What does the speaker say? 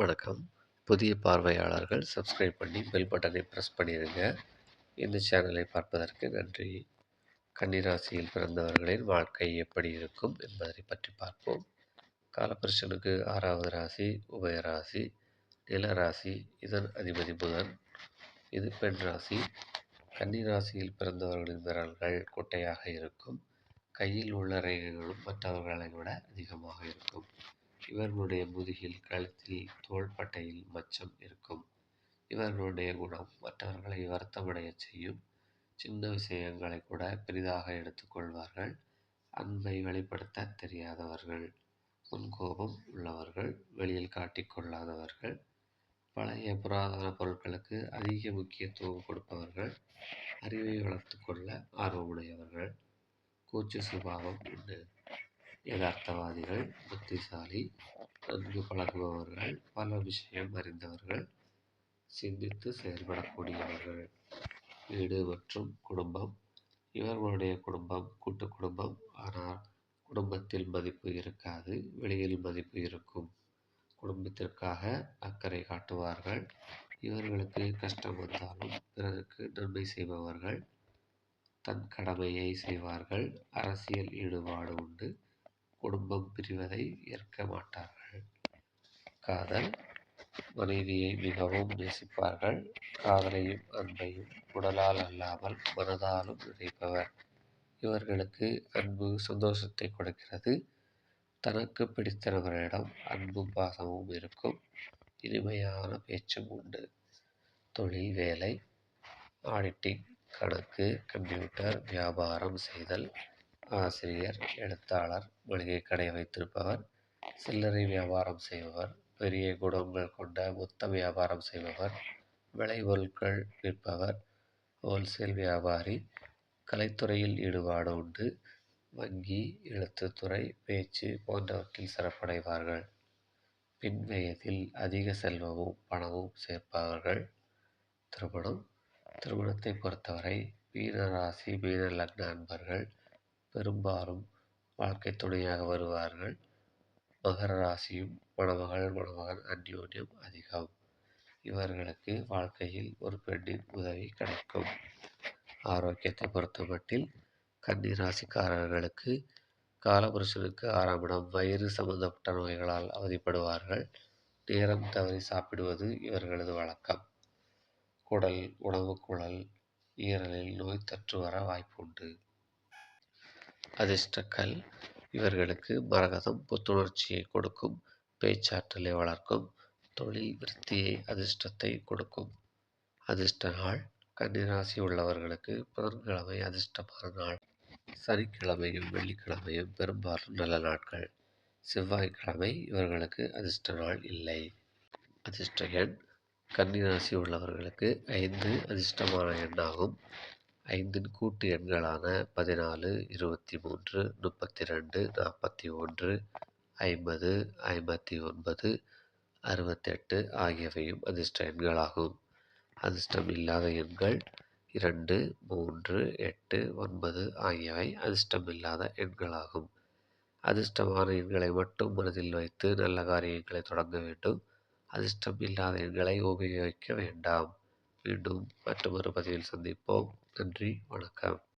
வணக்கம். புதிய பார்வையாளர்கள் சப்ஸ்கிரைப் பண்ணி பெல் பட்டனை ப்ரெஸ் பண்ணிடுங்க இந்த சேனலை பார்ப்பதற்கு நன்றி. கன்னிராசியில் பிறந்தவர்களின் வாழ்க்கை எப்படி இருக்கும் என்பதை பற்றி பார்ப்போம். காலபுருஷனுக்கு ஆறாவது ராசி உபயராசி நிலராசி இதன் அதிபதி புதன். இது பெண் ராசி. கன்னிராசியில் பிறந்தவர்களின் விரல்கள் குட்டையாக இருக்கும். கையில் உள்ள ரேகைகளும் மற்றவர்களை விட அதிகமாக இருக்கும். இவர்களுடைய முதுகில் கழுத்தில் தோள்பட்டையில் மச்சம் இருக்கும். இவர்களுடைய குணம் மற்றவர்களை வருத்தமடையச் செய்யும். சின்ன விஷயங்களை கூட பெரிதாக எடுத்துக்கொள்வார்கள் அன்பை வெளிப்படுத்த தெரியாதவர்கள் முன்கோபம் உள்ளவர்கள் வெளியில் காட்டிக்கொள்ளாதவர்கள் பழைய புராதன பொருட்களுக்கு அதிக முக்கியத்துவம் கொடுப்பவர்கள் அறிவை வளர்த்து கொள்ள ஆர்வமுடையவர்கள் கூச்சு சுபாவம் உண்டு. யதார்த்தவாதிகள் புத்திசாலி நன்கு பழகுபவர்கள் பல விஷயம் அறிந்தவர்கள் சிந்தித்து செயல்படக்கூடியவர்கள். வீடு மற்றும் குடும்பம். இவர்களுடைய குடும்பம் கூட்டு குடும்பம். ஆனால் குடும்பத்தில் மதிப்பு இருக்காது வெளியில் மதிப்பு இருக்கும். குடும்பத்திற்காக அக்கறை காட்டுவார்கள். இவர்களுக்கு கஷ்டம் வந்தாலும் பிறருக்கு நன்மை செய்பவர்கள். தன் கடமையை செய்வார்கள். அரசியல் ஈடுபாடு உண்டு. குடும்பம் பிரிவதை ஏற்க மாட்டார்கள். காதல் மனைவியை மிகவும் நேசிப்பார்கள். காதலையும் அன்பையும் உடலால் அல்லாமல் மனதாலும் நினைப்பவர் இவர்களுக்கு அன்பு சந்தோஷத்தை கொடுக்கிறது. தனக்கு பிடித்தவரிடம் அன்பும் பாசமும் இருக்கும். இனிமையான பேச்சும் உண்டு. தொழில் வேலை ஆடிட்டிங் கணக்கு கம்ப்யூட்டர் வியாபாரம் செய்தல் ஆசிரியர் எழுத்தாளர் மளிகை கடை வைத்திருப்பவர் சில்லறை வியாபாரம் செய்பவர் பெரிய குடோன்கள் கொண்ட மொத்த வியாபாரம் செய்பவர் விளைபொருட்கள் விற்பவர் ஹோல்சேல் வியாபாரி கலைத்துறையில் ஈடுபாடு உண்டு வங்கி எழுத்துத்துறை பேச்சு போன்றவற்றில் சிறப்படைவார்கள். பின் வயதில் அதிக செல்வமும் பணமும் சேர்ப்பவர்கள். திருமணம் திருமணத்தை பொறுத்தவரை மீன ராசி மீன லக்ன அன்பர்கள் பெரும்பாலும் வாழ்க்கை துணையாக வருவார்கள். மகர ராசியும் மணமகள் மணமகன் அந்யோன்யம் அதிகம். இவர்களுக்கு வாழ்க்கையில் ஒரு பெண்ணின் உதவி கிடைக்கும். ஆரோக்கியத்தை பொறுத்தமட்டில் கன்னி ராசிக்காரர்களுக்கு காலபுருஷனுக்கு ஆறாம் இடம் வயிறு சம்பந்தப்பட்ட நோய்களால் அவதிப்படுவார்கள். நேரம் தவறி சாப்பிடுவது இவர்களது வழக்கம். குடல் உணவு குழல் ஈரலில் நோய் தொற்று வர வாய்ப்புண்டு. அதிர்ஷ்டக்கல். இவர்களுக்கு மரகதம் புத்துணர்ச்சியை கொடுக்கும் பேச்சாற்றலை வளர்க்கும் தொழில் விருத்தியை அதிர்ஷ்டத்தை கொடுக்கும். அதிர்ஷ்ட நாள் கன்னிராசி உள்ளவர்களுக்கு புதன்கிழமை அதிர்ஷ்டமான நாள். சனிக்கிழமையும் வெள்ளிக்கிழமையும் பெரும்பாலும் நல்ல நாட்கள். செவ்வாய்க்கிழமை இவர்களுக்கு அதிர்ஷ்ட நாள் இல்லை. அதிர்ஷ்ட எண் கன்னிராசி உள்ளவர்களுக்கு ஐந்து அதிர்ஷ்டமான எண்ணாகும். ஐந்தின் கூட்டு எண்களான பதினாலு இருபத்தி மூன்று முப்பத்தி ரெண்டு நாற்பத்தி ஒன்று ஐம்பது ஐம்பத்தி ஒன்பது அறுபத்தெட்டு ஆகியவையும் அதிர்ஷ்ட எண்களாகும். அதிர்ஷ்டம் இல்லாத எண்கள் இரண்டு மூன்று எட்டு ஒன்பது ஆகியவை அதிர்ஷ்டம் இல்லாத எண்களாகும். அதிர்ஷ்டமான எண்களை மட்டும் மனதில் வைத்து நல்ல காரியங்களை தொடங்க வேண்டும். அதிர்ஷ்டம் இல்லாத எண்களை உபயோகிக்க வேண்டாம். மீண்டும் மற்றொரு பதிவில் சந்திப்போம். நன்றி வணக்கம்